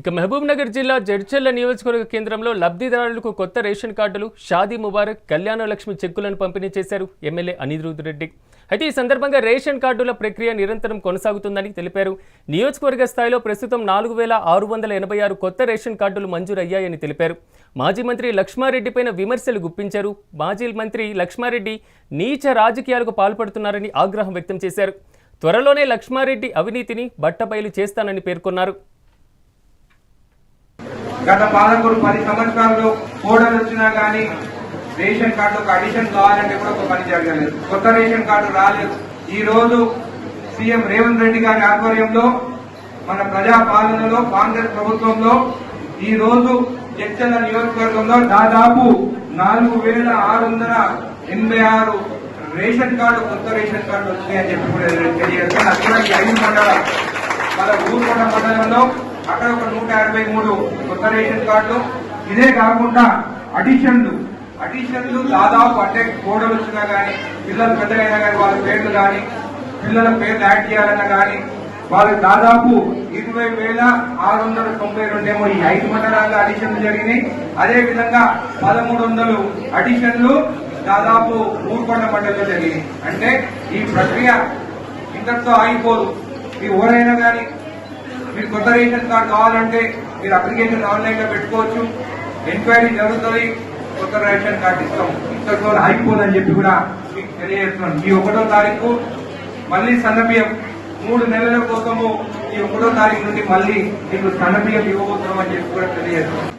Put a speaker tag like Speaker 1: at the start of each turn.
Speaker 1: ఇక మహబూబ్నగర్ జిల్లా జడ్చెల్ల నియోజకవర్గ కేంద్రంలో లబ్ధిదారులకు కొత్త రేషన్ కార్డులు షాదీ ముబారక్ కళ్యాణ లక్ష్మి చెక్కులను పంపిణీ చేశారు ఎమ్మెల్యే అనిరుద్ రెడ్డి. అయితే ఈ సందర్భంగా రేషన్ కార్డుల ప్రక్రియ నిరంతరం కొనసాగుతుందని తెలిపారు. నియోజకవర్గ స్థాయిలో ప్రస్తుతం నాలుగు వేల ఆరు వందల ఎనభై ఆరు కొత్త రేషన్ కార్డులు మంజూరయ్యాయని తెలిపారు. మాజీ మంత్రి లక్ష్మారెడ్డిపైన విమర్శలు గుప్పించారు. మాజీ మంత్రి లక్ష్మారెడ్డి నీచ రాజకీయాలకు పాల్పడుతున్నారని ఆగ్రహం వ్యక్తం చేశారు. త్వరలోనే లక్ష్మారెడ్డి అవినీతిని బట్టబయలు చేస్తానని పేర్కొన్నారు.
Speaker 2: గత పాలకుడు పది సంవత్సరాల్లో కోడలు వచ్చినా గానీ రేషన్ కార్డు ఒక అడిషన్ కావాలంటే కూడా ఒక పని జరగలేదు. కొత్త రేషన్ కార్డు రాలేదు. ఈ రోజు సీఎం రేవంత్ రెడ్డి గారి ఆధ్వర్యంలో మన ప్రజా పాలనలో కాంగ్రెస్ ప్రభుత్వంలో ఈ రోజు చర్చల నియోజకవర్గంలో దాదాపు నాలుగు వేల ఆరు వందల ఎనభై ఆరు రేషన్ కార్డు కొత్త రేషన్ కార్డు వచ్చినాయని చెప్పి కూడా తెలియజేస్తాను అక్కడ ఐదు మండలాలు మన ఊరుకొండ మండలంలో అక్కడ ఒక నూట యాభై మూడు కొత్త రేషన్ కార్డులు. ఇదే కాకుండా అడిషన్లు. అడిషన్లు దాదాపు అంటే కోడలు వచ్చినా కానీ పిల్లలు పెద్దలైనా కానీ వాళ్ళ పేర్లు కానీ పిల్లల పేర్లు యాడ్ చేయాలన్నా కానీ వాళ్ళకి దాదాపు ఇరవై వేల ఆరు వందల తొంభై రెండేమో ఈ ఐదు మండలాల్లో అడిషన్లు జరిగినాయి. అదే విధంగా పదమూడు వందలు అడిషన్లు దాదాపు ఊరుకొండ మండలంలో జరిగినాయి. అంటే ఈ ప్రక్రియ ఇంతటితో ఆగిపోదు. ఈ ఊరైనా కానీ మీరు కొత్త రేషన్ కార్డు కావాలంటే మీరు అప్లికేషన్ ఆన్లైన్లో పెట్టుకోవచ్చు. ఎంక్వైరీ జరుగుతుంది. కొత్త రేషన్ కార్డు ఇస్తాం. ఇంతటితో ఆగిపోదని చెప్పి కూడా మీకు తెలియజేస్తున్నాం. ఈ ఒకటో తారీఖు మళ్ళీ సన్నబియ్యం మూడు నెలల కోసము ఈ ఒకటో తారీఖు నుండి మళ్ళీ మీకు సన్నబియ్యం ఇవ్వబోతున్నాం అని చెప్పి కూడా తెలియజేస్తున్నాం.